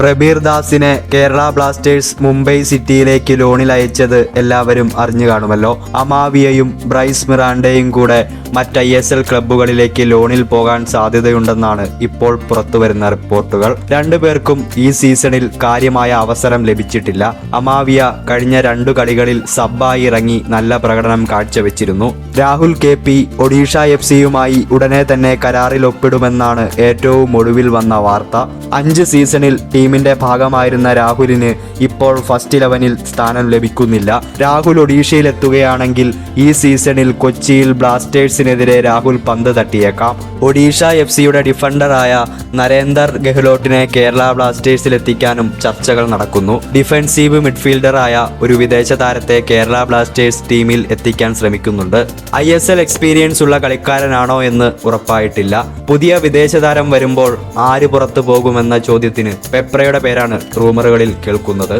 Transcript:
പ്രബീർ ദാസിനെ കേരള ബ്ലാസ്റ്റേഴ്സ് മുംബൈ സിറ്റിയിലേക്ക് ലോണിൽ അയച്ചത് എല്ലാവരും അറിഞ്ഞു കാണുമല്ലോ. അമാവിയയും ബ്രൈസ് മിറാണ്ടയും കൂടെ മറ്റ് ഐ എസ് എൽ ക്ലബ്ബുകളിലേക്ക് ലോണിൽ പോകാൻ സാധ്യതയുണ്ടെന്നാണ് ഇപ്പോൾ പുറത്തുവരുന്ന റിപ്പോർട്ടുകൾ. രണ്ടുപേർക്കും ഈ സീസണിൽ കാര്യമായ അവസരം ലഭിച്ചിട്ടില്ല. അമാവിയ കഴിഞ്ഞ രണ്ടു കളികളിൽ സബ്ബായി ഇറങ്ങി നല്ല പ്രകടനം കാഴ്ചവെച്ചിരുന്നു. Rahul K P Odisha F സിയുമായി ഉടനെ തന്നെ കരാറിൽ ഒപ്പിടുമെന്നാണ് ഏറ്റവും ഒടുവിൽ വന്ന വാർത്ത. അഞ്ച് സീസണിൽ ടീമിന്റെ ഭാഗമായിരുന്ന രാഹുലിന് ഇപ്പോൾ ഫസ്റ്റ് ഇലവനിൽ സ്ഥാനം ലഭിക്കുന്നില്ല. രാഹുൽ ഒഡീഷയിലെത്തുകയാണെങ്കിൽ ഈ സീസണിൽ കൊച്ചിയിൽ ബ്ലാസ്റ്റേഴ്സിനെതിരെ രാഹുൽ പന്ത് തട്ടിയേക്കാം. ഒഡീഷ എഫ് സിയുടെ ഡിഫൻഡറായ നരേന്ദർ ഗെഹ്ലോട്ടിനെ കേരള ബ്ലാസ്റ്റേഴ്സിൽ എത്തിക്കാനും ചർച്ചകൾ നടക്കുന്നു. ഡിഫൻസീവ് മിഡ്ഫീൽഡറായ ഒരു വിദേശ താരത്തെ കേരള ബ്ലാസ്റ്റേഴ്സ് ടീമിൽ എത്തിക്കാൻ ശ്രമിക്കുന്നുണ്ട്. ഐ എസ് എൽ എക്സ്പീരിയൻസ് ഉള്ള കളിക്കാരനാണോ എന്ന് ഉറപ്പായിട്ടില്ല. പുതിയ വിദേശ താരം വരുമ്പോൾ ആര് പുറത്തു പോകുമെന്ന ചോദ്യത്തിന് പെപ്രയുടെ പേരാണ് റൂമറുകളിൽ കേൾക്കുന്നത്.